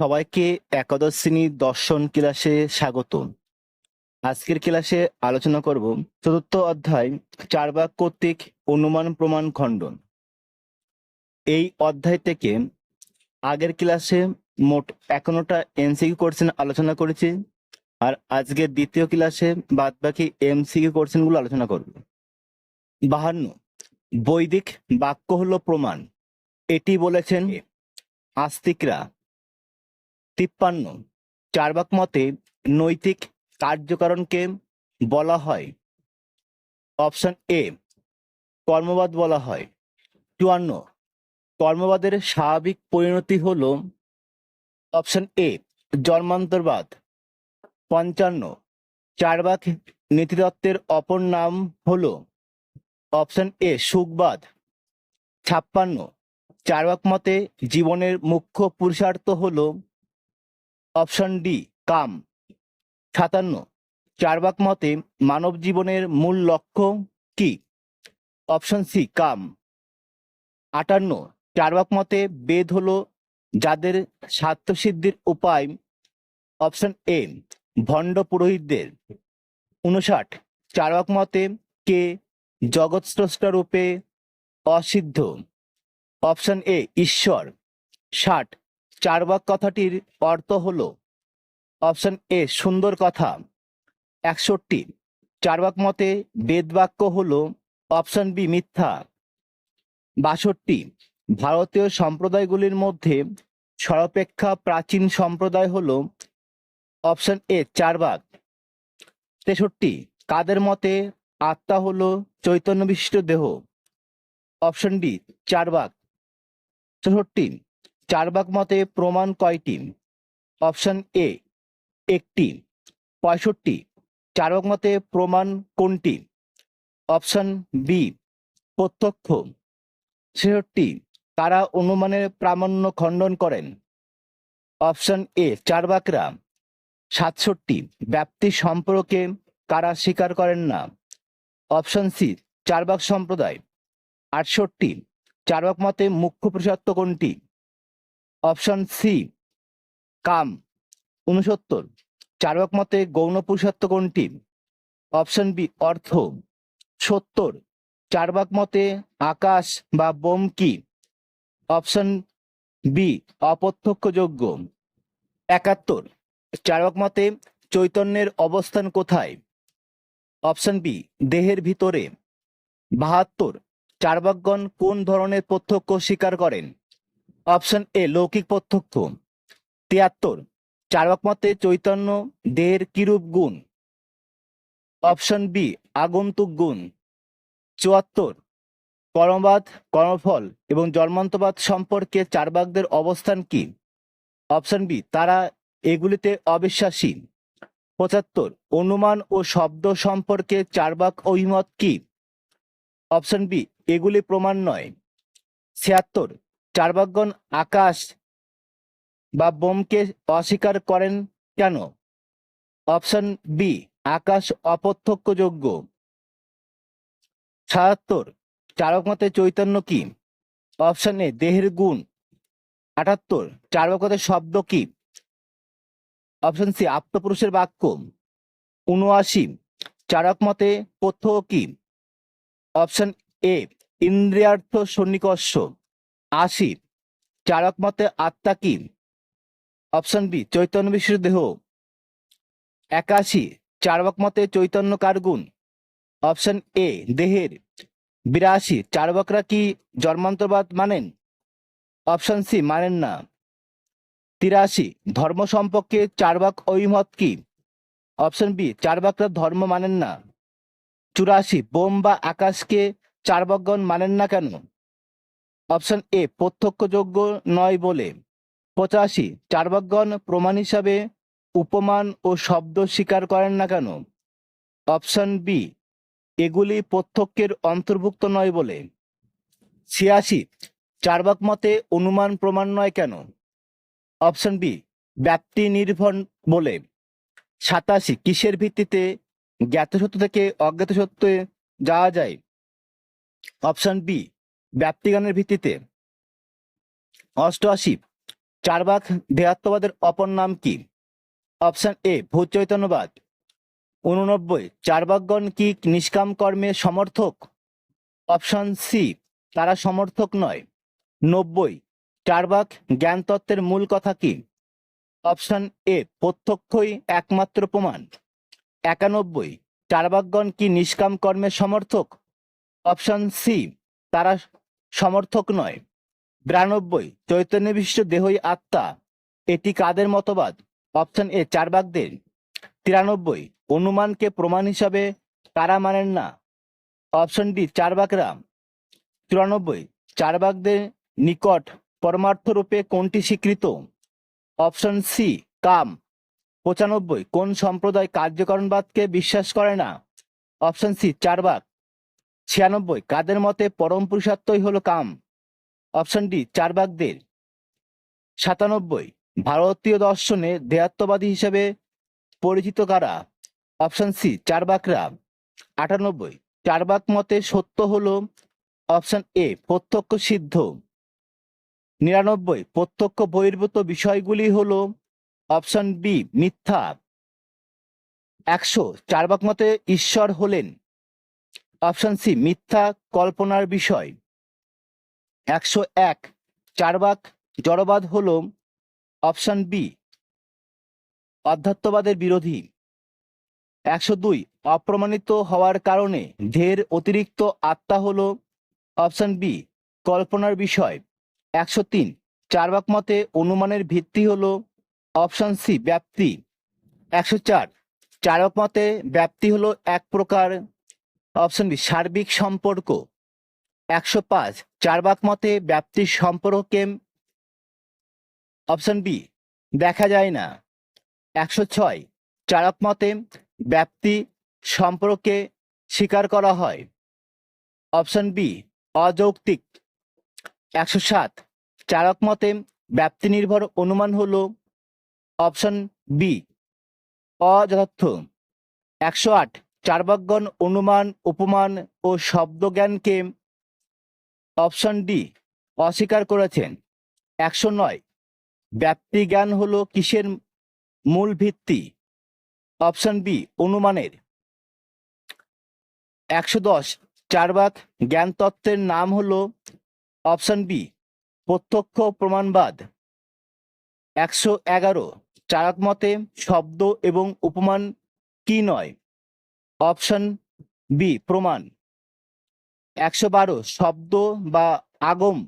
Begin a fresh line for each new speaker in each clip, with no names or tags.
সবাইকে একাদশ শ্রেণির দর্শন ক্লাসে স্বাগত আজকের ক্লাসে আলোচনা করব চতুর্থ অধ্যায় চারবাক কর্তৃক অনুমান প্রমাণ খণ্ডন। এই অধ্যায় থেকে আগের ক্লাসে মোট একান্নটা এমসিকিউ কোশ্চেন আলোচনা করেছি আর আজকের দ্বিতীয় ক্লাসে বাদ বাকি এমসিকিউ কোশ্চেনগুলো আলোচনা করব। বাহান্ন, বৈদিক বাক্য হলো প্রমাণ। এটি বলেছেন আস্তিকরা তিপ্পান্ন। চারবাক মতে নৈতিক কার্যকারণকে বলা হয়। অপশন এ, কর্মবাদ বলা হয়। চুয়ান্ন, কর্মবাদের স্বাভাবিক পরিণতি হল অপশন এ, জন্মান্তরবাদ। পঞ্চান্ন, চারবাক নীতিতত্ত্বের অপর নাম হল অপশন এ, সুখবাদ। ছাপ্পান্ন, চারবাক মতে জীবনের মুখ্য পুরুষার্থ হলো অপশন ডি, কাম। সাতান্ন, চারবাক মতে মানব জীবনের মূল লক্ষ্য কি? অপশন সি, কাম। আটান্ন, চারবাক মতে বেদ হলো যাদের স্বার্থসিদ্ধির উপায়। অপশন এ, ভণ্ড পুরোহিতদের। উনষাট, চারবাক মতে কে জগৎস্রষ্টা রূপে অসিদ্ধ। অপশন এ, ঈশ্বর। ষাট চারবাক কথাটির অর্থ হলো অপশন এ সুন্দর কথা। একষট্টি, চারবাক মতে বেদবাক্য হল অপশন বি মিথ্যা। বাষট্টি, ভারতীয় সম্প্রদায়গুলির মধ্যে সর্বাপেক্ষা প্রাচীন সম্প্রদায় হলো অপশন এ চারবাক। তেষট্টি, কাদের মতে আত্মা হল চৈতন্য বিশিষ্ট দেহ? Option D Charvak. চৌষট্টি চারবাক মতে প্রমাণ কয়টি? অপশন এ, একটি। পঁয়ষট্টি। চারবাক মতে প্রমাণ কোনটি? অপশন বি, প্রত্যক্ষ। ছেষট্টি। তারা অনুমানের প্রামাণ্য খণ্ডন করেন? অপশন এ চারবাকরা সাতষট্টি। ব্যাপ্তি সম্পর্কে কারা স্বীকার করেন না? অপশন সি চারবাক সম্প্রদায়। আটষট্টি। চারবাক মতে মুখ্য পুরুষত্ব কোনটি? অপশন সি, কাম উনসত্তর চারবাক মতে গৌণ পুরুষত্ব কোনটি? অপশন বি, অর্থ। সত্তর। চারবাক মতে আকাশ বা বোম কি? অপশন বি, অপ্রত্যক্ষযোগ্য। একাত্তর। চারবাক মতে চৈতন্যের অবস্থান কোথায়? অপশন বি, দেহের ভিতরে। বাহাত্তর। চারবাকগণ কোন ধরনের প্রত্যক্ষ স্বীকার করেন? অপশন এ লৌকিক প্রত্যক্ষ। তিয়াত্তর, চারবাক মতে চৈতন্য দেহের কিরূপ গুণ? অপশন বি, আগন্তুক গুণ। চুয়াত্তর, কর্মবাদ, কর্মফল এবং জন্মান্তবাদ সম্পর্কে চারবাকদের অবস্থান কি? অপশন বি, তারা এগুলিতে অবিশ্বাসী। পঁচাত্তর, অনুমান ও শব্দ সম্পর্কে চারবাক অভিমত কি? অপশন বি, এগুলি প্রমাণ নয়। ছিয়াত্তর চারবাকগণ আকাশ বা বোমকে অস্বীকার করেন কেন? অপশন বি, আকাশ অপ্রত্যক্ষযোগ্য। সাতাত্তর, চারক মতে চৈতন্য কি? অপশন এ, দেহের গুণ। আটাত্তর, চারক মতে শব্দ কি? অপশন সি আত্মপুরুষের বাক্য। উনআশি, চারক মতে পথ্য কি? অপশন এ, ইন্দ্রিয়ার্থ সন্নিকর্ষ। আশি চারক মতে আত্মা কি অপশন বি, চৈতন্য বিশ্ব দেহ। একাশি চারবাক মতে চৈতন্য কার গুণ? অপশন এ, দেহের। বিরাশি চারবাকরা কি জন্মান্তরবাদ মানেন? অপশন সি, মানেন না। তিরাশি, ধর্ম সম্পর্কে চারবাক অভিমত কি? অপশন বি, চারবাকরা ধর্ম মানেন না। চুরাশি, বোম বা আকাশকে চারবাকগণ মানেন না কেন? অপশন এ, প্রত্যক্ষযোগ্য নয় বলে। পঁচাশি চারবাকগণ প্রমাণ হিসাবে উপমান ও শব্দ স্বীকার করেন না কেন? অপশন বি এগুলি প্রত্যক্ষের অন্তর্ভুক্ত নয় বলে। ছিয়াশি চারবাক মতে অনুমান প্রমাণ নয় কেন? অপশন বি ব্যাপ্তি নির্ভর বলে। সাতাশি, কিসের ভিত্তিতে জ্ঞাত সত্য থেকে অজ্ঞাত সত্যে যাওয়া যায়? অপশন বি ব্যাপ্তিজ্ঞানের ভিত্তিতে। অষ্টআশি চারবাক দেহাত্মবাদের অপর নাম কি? অপশন এ, ভূত চৈতন্যবাদ। উননব্বই চারবাকগণ কি নিষ্কাম কর্মের সমর্থক? অপশন সি, তারা সমর্থক নয়। নব্বই চারবাক জ্ঞান তত্ত্বের মূল কথা কি? অপশন এ, প্রত্যক্ষই একমাত্র প্রমাণ। একানব্বই চারবাকগণ কি নিষ্কাম কর্মের সমর্থক? অপশন সি, তারা সমর্থক নয়। বিরানব্বই চৈতন্য বিশিষ্ট দেহই আত্মা। এটি কাদের মতবাদ? অপশন এ, চারবাকদের। তিরানব্বই, অনুমানকে প্রমাণ হিসাবে কারা মানেন না? অপশন ডি চার চারবাকরা। চুরানব্বই, চারবাকদের নিকট পরমার্থ রূপে কোনটি স্বীকৃত? অপশন সি, কাম। পঁচানব্বই, কোন সম্প্রদায় কার্যকরণবাদকে বিশ্বাস করে না? অপশন সি চার চারবাক। ছিয়ানব্বই, কাদের মতে পরম পুরুষার্থই হলো কাম? অপশন ডি চারবাকদের সাতানব্বই, ভারতীয় দর্শনে দেহাত্মবাদী হিসেবে পরিচিত কারা? অপশন সি চারবাকরা আটানব্বই চারবাক মতে সত্য হল? অপশন এ, প্রত্যক্ষ সিদ্ধ। নিরানব্বই, প্রত্যক্ষ বহির্ভূত বিষয়গুলি হল? অপশন বি, মিথ্যা। একশো চারবাক মতে ঈশ্বর হলেন। অপশন সি মিথ্যা কল্পনার বিষয়। একশো এক, চারবাক জড়বাদ হল অপশন বি অধ্যাত্মবাদের বিরোধী। একশো দুই, অপ্রমাণিত হওয়ার কারণে ধের অতিরিক্ত আত্মা হল অপশন বি কল্পনার বিষয়। একশো তিন, চারবাক মতে অনুমানের ভিত্তি হলো অপশন সি ব্যাপ্তি। একশো চার চারক মতে ব্যাপ্তি হলো এক প্রকার অপশন বি সার্বিক সম্পর্ক। একশো পাঁচ, চারবাক মতে ব্যাপ্তির সম্পর্ককে অপশন বি দেখা যায় না। একশো ছয়, চারক মতে ব্যাপ্তি সম্পর্কে স্বীকার করা হয়। অপশন বি অযৌক্তিক। একশো সাত, চারক মতে ব্যাপ্তি নির্ভর অনুমান হল। অপশন বি অযথার্থ। একশো আট চারবাকগণ অনুমান, উপমান ও শব্দজ্ঞানকে অপশন ডি অস্বীকার করেছেন। একশো নয়। ব্যাপ্তি জ্ঞান হলো কিসের মূল ভিত্তি? অপশন বি অনুমানের। একশো দশ। চারবাক জ্ঞান তত্ত্বের নাম হল অপশন বি প্রত্যক্ষ প্রমাণবাদ। একশো এগারো। চারক মতে শব্দ এবং উপমান কি নয়? অপশন বি, প্রমাণ। একশো বারো, শব্দ বা আগম।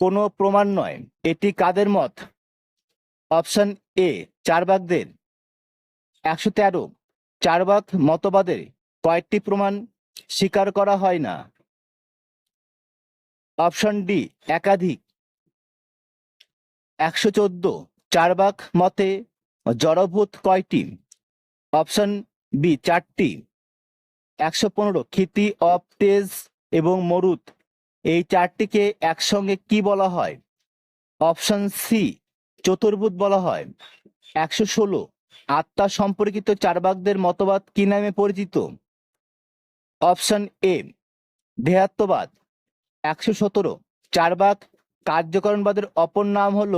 কোনো প্রমাণ নয়। এটি কাদের মত? অপশন এ চারবাকদের একশো তেরো চারবাক মতবাদের। কয়েকটি প্রমাণ স্বীকার করা হয় না। অপশন ডি, একাধিক। একশো চোদ্দ চারবাক মতে জড়ভূত কয়টি? অপশন বি, চারটি। একশো পনেরো, ক্ষিতি, অফ, তেজ এবং মরুত। এই চারটিকে একসঙ্গে কি বলা হয়? অপশন সি, চতুর্ভুজ বলা হয়। একশো ষোলো, আত্মা সম্পর্কিত চারবাকদের মতবাদ কি নামে পরিচিত? অপশন এ, দেহাত্মবাদ। একশো সতেরো চারবাক কার্যকরণবাদের অপর নাম হল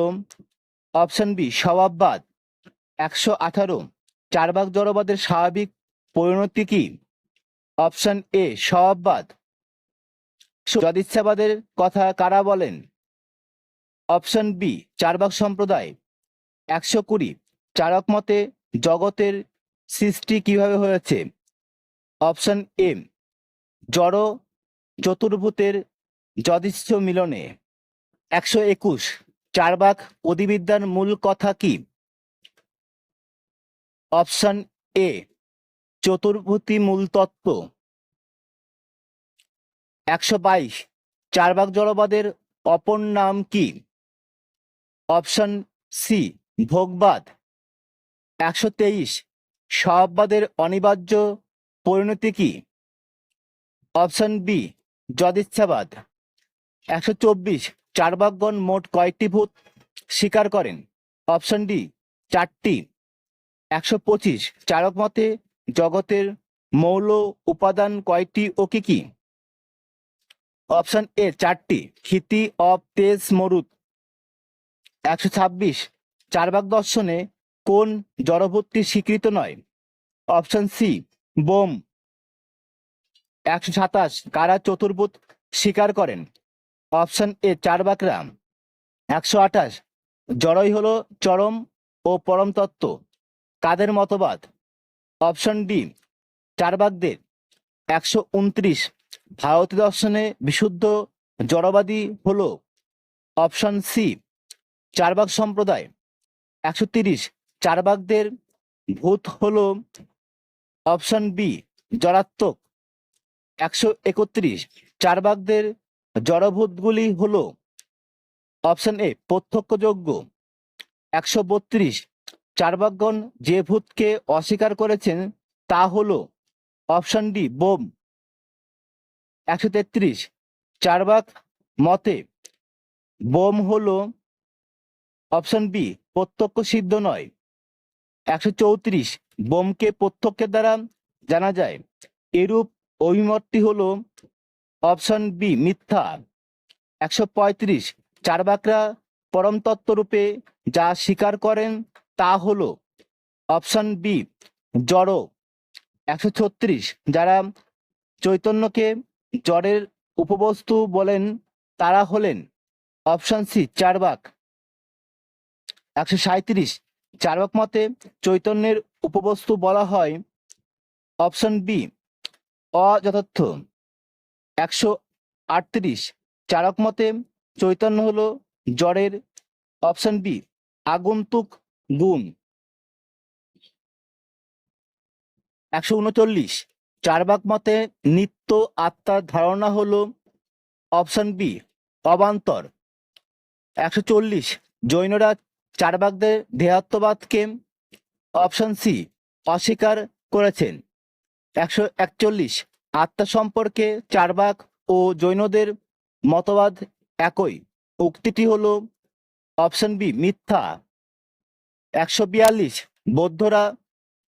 অপশন বি, স্বভাববাদ। একশো আঠারো চারবাক জড়বাদের স্বাভাবিক পরিণতি কি? অপশন এ স্বভাববাদ যদিচ্ছাবাদের কথা কারা বলেন? অপশন বি চারবাক সম্প্রদায়। একশো কুড়ি, চারক মতে জগতের সৃষ্টি কীভাবে হয়েছে? অপশন এম জড় চতুর্ভূতের যদিচ্ছ মিলনে। একশো একুশ চারবাক অধিবিদ্যার মূল কথা কি? অপশন এ, চতুর্ভূতি মূল তত্ত্ব। একশো বাইশ চারবাক জড়বাদের অপর নাম কি? অপশন সি, ভোগবাদ। একশো তেইশ, স্বভাববাদের অনিবার্য পরিণতি কি? অপশন বি, যদিচ্ছাবাদ। একশো চব্বিশ চারবাকগণ মোট কয়েকটি ভূত? স্বীকার করেন। অপশন ডি, চারটি। একশো পঁচিশ, চারক মতে জগতের মৌল উপাদান কয়টি ও কি কি? অপশন এ চারটি, ক্ষিতি অব তেজ মরুত একশো ছাব্বিশ, চারবাক দর্শনে কোন জড়ভূতটি স্বীকৃত নয়? অপশন সি, বোম। একশো সাতাশ, কারা চতুর্ভুত স্বীকার করেন? অপশন এ চারবাকরা। একশো আঠাশ, জড়ই হলো চরম ও পরম তত্ত্ব। কাদের মতবাদ? অপশন ডি চারবাকদের একশো উনত্রিশ, ভারতীয় দর্শনে বিশুদ্ধ জড়বাদী হল। অপশন সি চারবাক সম্প্রদায়। একশো তিরিশ চারবাকদের ভূত হল। অপশন বি জড়াত্মক একশো একত্রিশ চারবাকদের জড়ভূতগুলি হলো। অপশন এ প্রত্যক্ষযোগ্য। একশো বত্রিশ চারবাকগণ যে ভূতকে অস্বীকার করেছেন, তা হল অপশন ডি, বোম। একশো তেত্রিশ। চারবাক মতে বোম হল অপশন বি, প্রত্যক্ষ সিদ্ধ নয়। একশো চৌত্রিশ। বোমকে প্রত্যক্ষের দ্বারা জানা যায়, এরূপ অভিমতটি হল অপশন বি, মিথ্যা। একশো পঁয়ত্রিশ। চারবাকরা পরম তত্ত্বরূপে যা স্বীকার করেন তা হলো অপশন বি, জড়। একশো ছত্রিশ, যারা চৈতন্যকে জড়ের উপবস্তু বলেন, তারা হলেন অপশন সি, চারবাক। একশো সাঁত্রিশ চারবাক মতে চৈতন্যের উপবস্তু বলা হয় অপশন বি, অযথার্থ। একশো আটত্রিশ চারক মতে চৈতন্য হলো জড়ের অপশন বি, আগন্তুক গুণ। একশো উনচল্লিশ। চার চারবাক মতে নিত্য আত্মার ধারণা হলো অপশন বি, অবান্তর। একশো চল্লিশ। জৈনরা চার চারবাকদের দেহাত্মবাদকে অপশন সি, অস্বীকার করেছেন। একশো একচল্লিশ। আত্মা সম্পর্কে চার চারবাক ও জৈনদের মতবাদ একই। উক্তিটি হলো অপশন বি, মিথ্যা। একশো বিয়াল্লিশ বৌদ্ধরা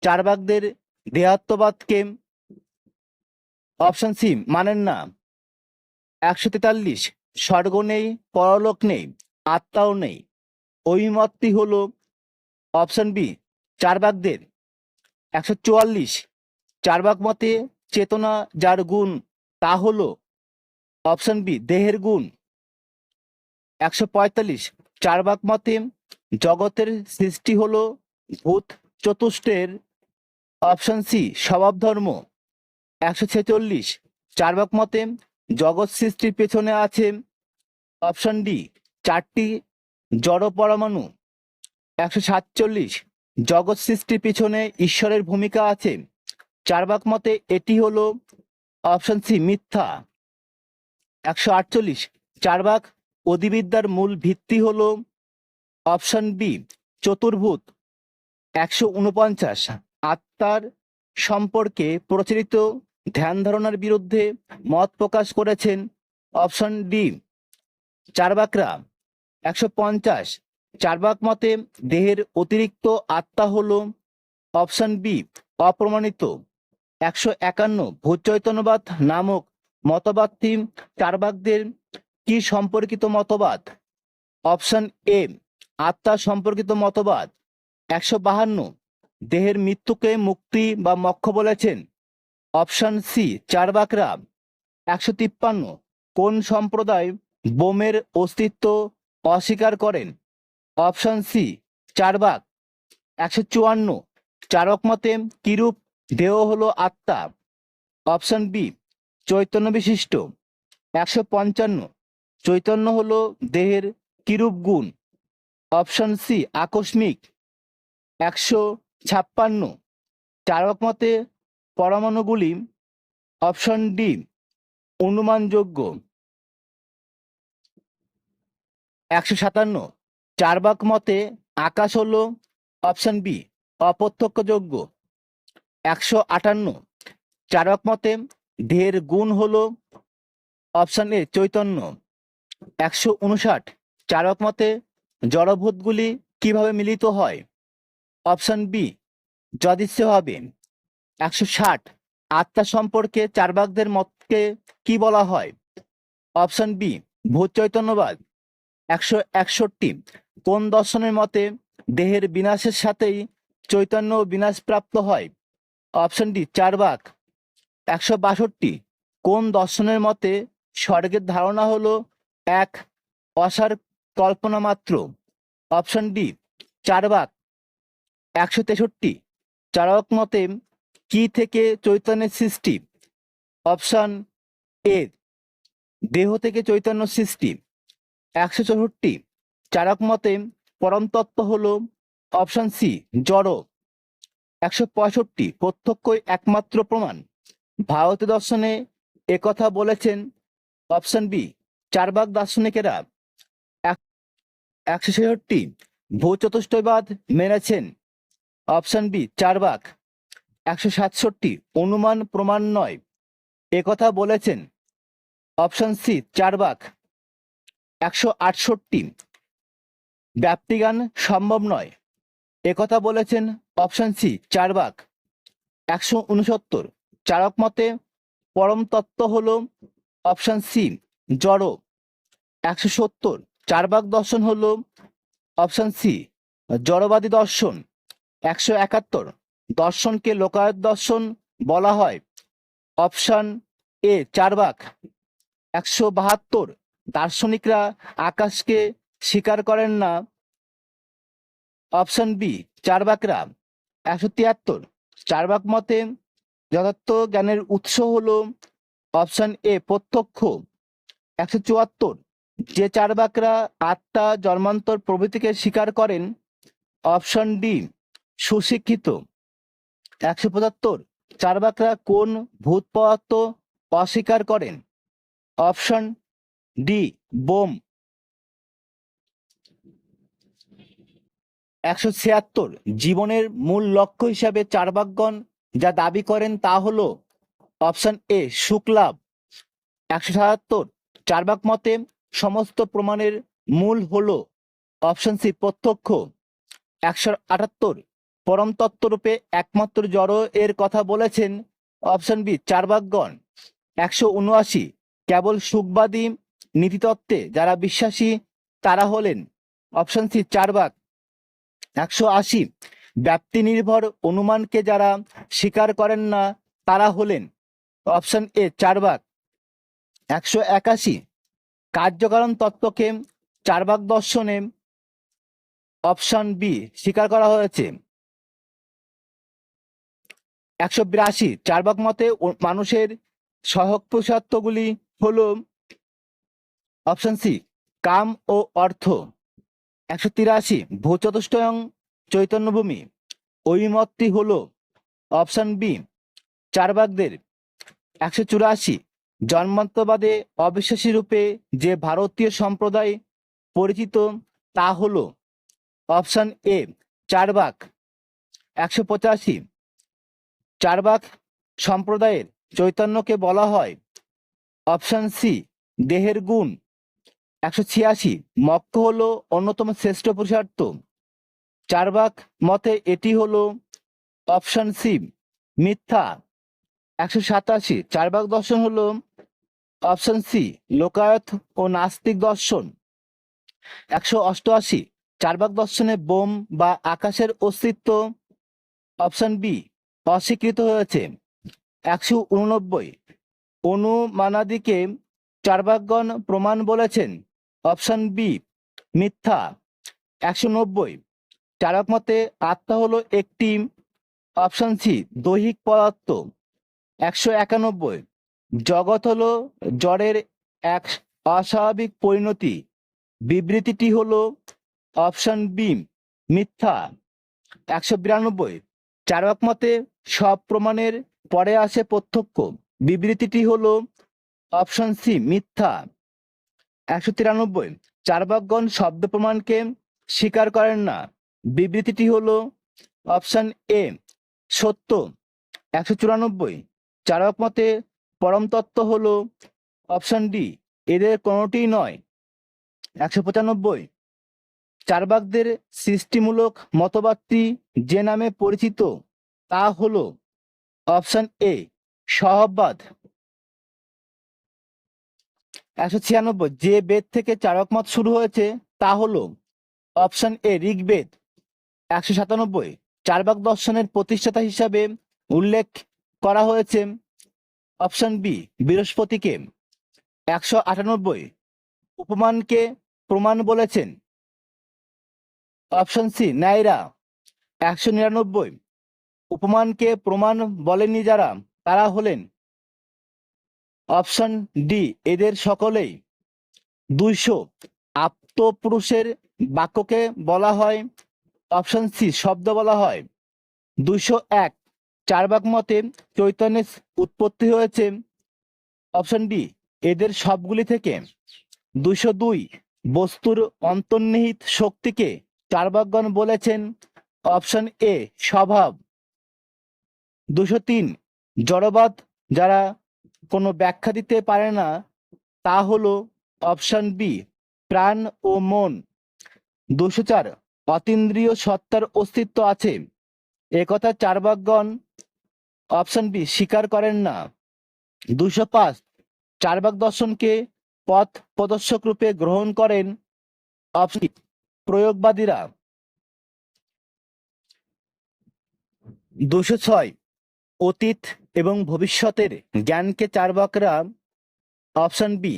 চারবাকদের দেহাত্মবাদকে অপশন সি, মানেন না। একশো তেতাল্লিশ, স্বর্গ নেই, পরলোক নেই, আত্মাও নেই। ওই হল অপশন বি চারবাকদের একশো চুয়াল্লিশ চারবাক মতে চেতনা যার গুণ, তা হল অপশন বি, দেহের গুণ। একশো পঁয়তাল্লিশ চারবাক মতে জগতের সৃষ্টি হলো ভূত, চতুষ্টের অপশন সি স্বভাব ধর্ম। একশো ছেচল্লিশ, চারবাক মতে জগৎ সৃষ্টির পেছনে আছে অপশন ডি চারটি জড় পরমাণু। একশো সাতচল্লিশ, জগৎ সৃষ্টির পিছনে ঈশ্বরের ভূমিকা আছে। চারবাক মতে এটি হলো অপশন সি মিথ্যা। একশো আটচল্লিশ, চারবাক অধিবিদ্যার মূল ভিত্তি হলো অপশন বি, চতুর্ভূত। একশো উনপঞ্চাশ আত্মার সম্পর্কে প্রচলিত ধ্যান ধারণার বিরুদ্ধে মত প্রকাশ করেছেন। অপশন ডি, চারবাকরা। একশো পঞ্চাশ, চারবাক মতে দেহের অতিরিক্ত আত্মা হলো। অপশন বি, অপ্রমাণিত। একশো একান্ন, ভূচৈতন্যবাদ নামক মতবাদটি চারবাকদের কি সম্পর্কিত মতবাদ? অপশন এ আত্মা সম্পর্কিত মতবাদ, একশো বাহান্ন, দেহের মৃত্যুকে মুক্তি বা মক্ষ বলেছেন। অপশন সি চারবাকরা একশো তিপ্পান্ন, কোন সম্প্রদায় বোমের অস্তিত্ব অস্বীকার করেন? অপশন সি চারবাক একশো চুয়ান্ন, চারক মতে কিরূপ দেহ হলো আত্মা? অপশন বি, চৈতন্য বিশিষ্ট, একশো পঞ্চান্ন, চৈতন্য হলো দেহের কিরূপ গুণ? অপশন সি, আকস্মিক। একশো ছাপ্পান্ন। চারক মতে পরমাণুগুলি অপশন ডি, অনুমানযোগ্য। একশো সাতান্ন। চারবাক মতে আকাশ হল অপশন বি, অপ্রত্যক্ষযোগ্য। একশো আটান্ন। চারক মতে ঢের গুণ হল অপশন এ, চৈতন্য। একশো উনষাট। চারক মতে জড়ভূতগুলি কীভাবে মিলিত হয়? অপশন বি যদিচ্ছভাবে একশো ষাট, আত্মা সম্পর্কে চারবাকদের মতকে কি বলা হয়? অপশন বি, ভূত চৈতন্যবাদ। একশো একষট্টি, কোন দর্শনের মতে দেহের বিনাশের সাথেই চৈতন্য বিনাশপ্রাপ্ত হয়? অপশন ডি চার ভাগ একশো বাষট্টি, কোন দর্শনের মতে স্বর্গের ধারণা হলো এক অসার কল্পনা মাত্র অপশন ডি চার ভাগ, একশো তেষট্টি। চারক মতে, কি থেকে চৈতন্যের সৃষ্টি? অপশন এ দেহ থেকে চৈতন্য সৃষ্টি, একশো চৌষট্টি। চারক মতে পরম তত্ত্ব হল অপশন সি জড়, একশো পঁয়ষট্টি, প্রত্যক্ষই একমাত্র প্রমাণ। ভারতীয় দর্শনে একথা বলেছেন অপশন বি চারবাগ দার্শনিকেরা। একশো ছেষট্টি। ভূচতুষ্টয়বাদ মেনেছেন। অপশন বি চারবাগ একশো সাতষট্টি, অনুমান প্রমাণ নয়। একথা বলেছেন। অপশন সি চারবাগ একশো আটষট্টি। ব্যাপ্তিগান সম্ভব নয়। একথা বলেছেন অপশন সি চারবাগ একশো উনসত্তর। চারক মতে পরম তত্ত্ব হল অপশন সি, জড়। একশো সত্তর। চারবাগ দর্শন হল অপশন সি জড়বাদী দর্শন, একশো একাত্তর। দর্শনকে লোকায়ত দর্শন বলা হয়। অপশন এ চারবাক একশো বাহাত্তর। দার্শনিকরা আকাশকে স্বীকার করেন না। অপশন বি চারবাকরা একশো তিয়াত্তর। চারবাক মতে যথার্থ জ্ঞানের উৎস হলো অপশন এ প্রত্যক্ষ, একশো চুয়াত্তর। যে চারবাকরা আত্মা জন্মান্তর প্রভৃতিকে স্বীকার করেন, অপশন ডি, সুশিক্ষিত। একশো পঁচাত্তর চারবাকরা কোন ভূত পদার্থ অস্বীকার করেন? অপশন ডি, বোম। একশো ছিয়াত্তর, জীবনের মূল লক্ষ্য হিসাবে চারবাকগণ যা দাবি করেন তা হল, অপশন এ সুখলাভ একশো সাতাত্তর চারবাক মতে সমস্ত প্রমাণের মূল হল অপশন সি প্রত্যক্ষ। একশো আটাত্তর, পরম তত্ত্বরূপে একমাত্র জড় এর কথা বলেছেন অপশন বি চারবাকগণ। একশো উনআশি, কেবল সুখবাদী নীতিতত্ত্বে যারা বিশ্বাসী, তারা হলেন অপশন সি চারবাক। একশো আশি ব্যাপ্তি নির্ভর অনুমানকে যারা স্বীকার করেন না, তারা হলেন অপশন এ চারবাক। একশো একাশি কার্যকারণ তত্ত্বকে চারবাক দর্শনে অপশন বি স্বীকার করা হয়েছে। একশো বিরাশি চারবাক মতে মানুষের সহক পুরুষার্থগুলি হল অপশন সি, কাম ও অর্থ। একশো তিরাশি ভূচতুষ্টয়ং চৈতন্যভূমি। ওই মতটি হল অপশন বি চারবাগদের একশো চুরাশি জন্মান্তবাদে অবিশ্বাসী রূপে যে ভারতীয় সম্প্রদায় পরিচিত, তা হল অপশন এ, চারবাক। একশো পঁচাশি। চারবাক সম্প্রদায়ের চৈতন্যকে বলা হয়। অপশন সি, দেহের গুণ। একশো ছিয়াশি। মক্ষ হল অন্যতম শ্রেষ্ঠ পুরুষার্থ। চারবাক মতে এটি হলো অপশন সি, মিথ্যা। একশো সাতাশি। চারবাক দর্শন হলো অপশন সি, লোকায়ত ও নাস্তিক দর্শন। একশো অষ্টআশি, চারবাক দর্শনে বোম বা আকাশের অস্তিত্ব। অপশন বি, অস্বীকৃত হয়েছে। একশো উননব্বই, অনুমানাদিকে চারবাকগণ প্রমাণ বলেছেন। অপশন বি, মিথ্যা। একশো নব্বই চারক মতে আত্মা হলো একটি। অপশন সি, দৈহিক পদার্থ। একশো একানব্বই জগৎ হলো জড়ের এক অস্বাভাবিক পরিণতি। বিবৃতিটি হলো অপশন বি মিথ্যা। একশো বিরানব্বই। চারক মতে সব প্রমাণের পরে আসে প্রত্যক্ষ। বিবৃতিটি হলো অপশন সি মিথ্যা। একশো তিরানব্বই। চারবাকগণ শব্দ প্রমাণকে স্বীকার করেন না। বিবৃতিটি হলো অপশন এ সত্য। একশো চুরানব্বই। চারক মতে পরম তত্ত্ব হলো অপশন ডি এদের কোনোটিই নয়। একশো পঁচানব্বই চারবাকদের সৃষ্টিমূলক মতবাদটি যে নামে পরিচিত, তা হলো অপশন এ সহবাদ। একশো ছিয়ানব্বই, যে বেদ থেকে চারক মত শুরু হয়েছে, তা হলো অপশন এ ঋগ্বেদ। একশো সাতানব্বই চারবাক দর্শনের প্রতিষ্ঠাতা হিসাবে উল্লেখ করা হয়েছে। অপশন বি বৃহস্পতিকে একশো আটানব্বই উপমানকে প্রমাণ বলেছেন। অপশন সি ন্যায়রা একশো নিরানব্বই উপমানকে প্রমাণ বলেননি যারা, তারা হলেন। অপশন ডি, এদের সকলেই। দুইশো, আপ্তপুরুষের বাক্যকে বলা হয়। অপশন সি, শব্দ বলা হয়। দুইশো এক চারবাক মতে চৈতন্যের উৎপত্তি হয়েছে অপশন ডি এদের সবগুলি থেকে। দুশো দুই, বস্তুর অন্তর্নিহিত শক্তিকে চারবাকগণ বলেছেন অপশন এ স্বভাব। দুশো তিন, জড়বাদ যারা কোনো ব্যাখ্যা দিতে পারে না, তা হলো অপশন বি প্রাণ ও মন। দুশো চার, অতীন্দ্রিয় সত্তার অস্তিত্ব আছে। একথা চারবাকগণ অপশন বি স্বীকার করেন না। দুশো পাঁচ চারবাক দর্শনকে পথ প্রদর্শক রূপে গ্রহণ করেন। অপশন প্রয়োগবাদীরা। দুশো ছয়, অতীত এবং ভবিষ্যতের জ্ঞানকে চারবাকরা অপশন বি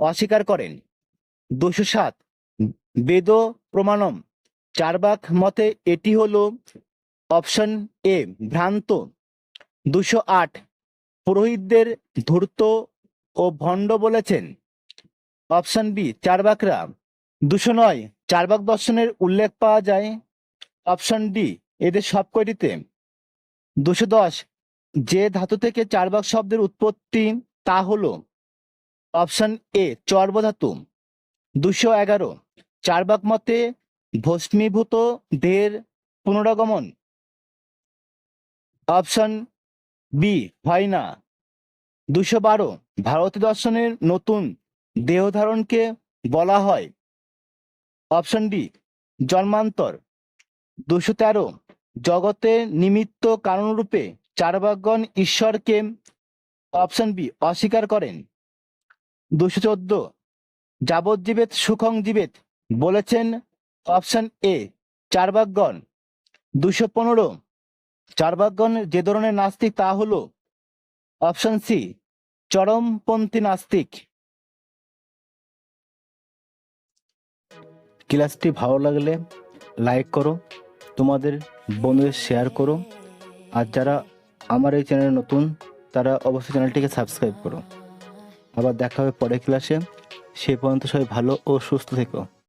অস্বীকার করেন। দুশো সাত, বেদ প্রমাণম চারবাক মতে এটি হলো। অপশন এ ভ্রান্ত। দুশো আট। পুরোহিতদের ধূর্ত ও ভণ্ড বলেছেন। অপশন বি, চারবাকরা। দুশো নয়, চারবাক দর্শনের উল্লেখ পাওয়া যায়। অপশন ডি, এদের সবকটিতে। দুশো দশ, যে ধাতু থেকে চারবাক শব্দের উৎপত্তি, তা হলো। অপশন এ চর্ব ধাতু দুশো এগারো, চারবাক মতে ভস্মীভূত দেহের পুনরাগমন। অপশন বি, হয় না। দুশো বারো ভারতীয় দর্শনের নতুন দেহ ধারণকে বলা হয়। অপশন ডি, জন্মান্তর। দুশো তেরো, জগতে নিমিত্ত কারণরূপে চারবাকগণ ঈশ্বরকে অপশন বি, অস্বীকার করেন। দুশো চোদ্দ, যাবজ্জীবেত সুখং জীবেত বলেছেন অপশন এ চারবাকগণ দুশো পনেরো চারবাকগণ যে ধরনের নাস্তিক, তা হলো অপশন সি, চরমপন্থী নাস্তিক। ক্লাসটি ভালো লাগলে লাইক করো, তোমাদের বন্ধুদের শেয়ার করো, আর যারা আমার এই চ্যানেলে নতুন, তারা অবশ্যই চ্যানেলটিকে সাবস্ক্রাইব করো। আবার দেখা হবে পরের ক্লাসে। সে পর্যন্ত সবাই ভালো ও সুস্থ থেকো।